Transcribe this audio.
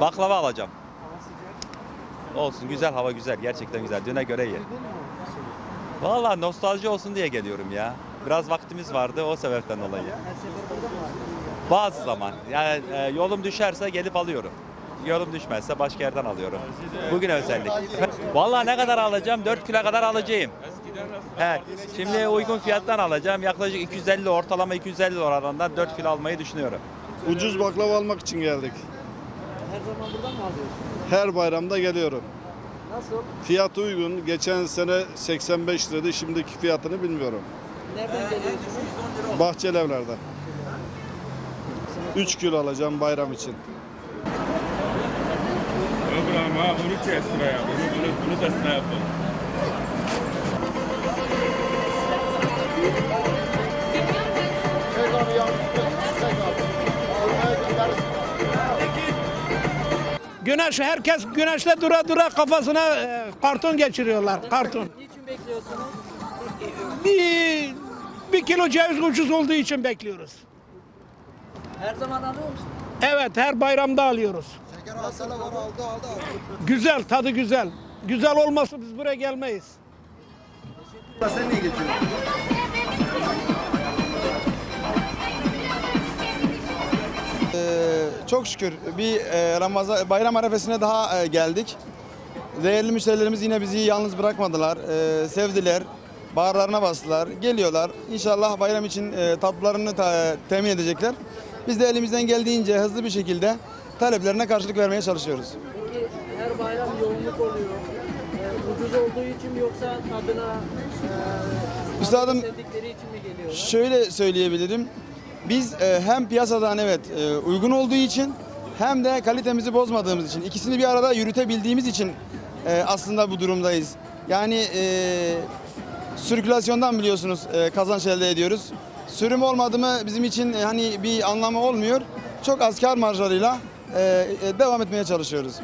Baklava alacağım. Olsun güzel hava güzel. Gerçekten güzel. Düne göre iyi. Vallahi nostalji olsun diye geliyorum ya. Biraz vaktimiz vardı o sebepten dolayı. Bazı zaman yani e, yolum düşerse gelip alıyorum. Yolum düşmezse başka yerden alıyorum. Bugün özellik. Vallahi ne kadar alacağım? 4 kilo kadar alacağım. He, şimdi uygun fiyattan alacağım. Yaklaşık 250 ortalama 250 oranında 4 kilo almayı düşünüyorum. Ucuz baklava almak için geldik. Her zaman buradan mı alıyorsunuz? Her bayramda geliyorum. Nasıl? Fiyatı uygun. Geçen sene 85 liraydı. Şimdiki fiyatını bilmiyorum. Nereden geliyorsunuz? Bahçelievler'den. 3 kilo alacağım bayram için. Brahma, bunu kestir ya. Bunu, bunu, bunu da sıra yapalım. Güneş herkes güneşte dura dura kafasına e, karton geçiriyorlar karton. Niçin bekliyorsunuz? Bir, bir kilo ceviz ucuz olduğu için bekliyoruz. Her zaman alıyor musun? Evet her bayramda alıyoruz. Güzel tadı güzel. Güzel olmasa biz buraya gelmeyiz. Ee, çok şükür bir e, Ramazan bayram arefesine daha e, geldik. Değerli müşterilerimiz yine bizi yalnız bırakmadılar. E, sevdiler. Bağırlarına bastılar. Geliyorlar. İnşallah bayram için tatlılarını ta- temin edecekler. Biz de elimizden geldiğince hızlı bir şekilde taleplerine karşılık vermeye çalışıyoruz. Peki her bayram yoğunluk oluyor. Ee, ucuz olduğu için mi yoksa tadına e, Üstadım- için mi geliyorlar? Şöyle söyleyebilirim. Biz e, hem piyasadan evet e, uygun olduğu için hem de kalitemizi bozmadığımız için ikisini bir arada yürütebildiğimiz için e, aslında bu durumdayız. Yani e, sirkülasyondan biliyorsunuz e, kazanç elde ediyoruz. Sürüm olmadı mı bizim için e, hani bir anlamı olmuyor. Çok az kar marjlarıyla e, e, devam etmeye çalışıyoruz.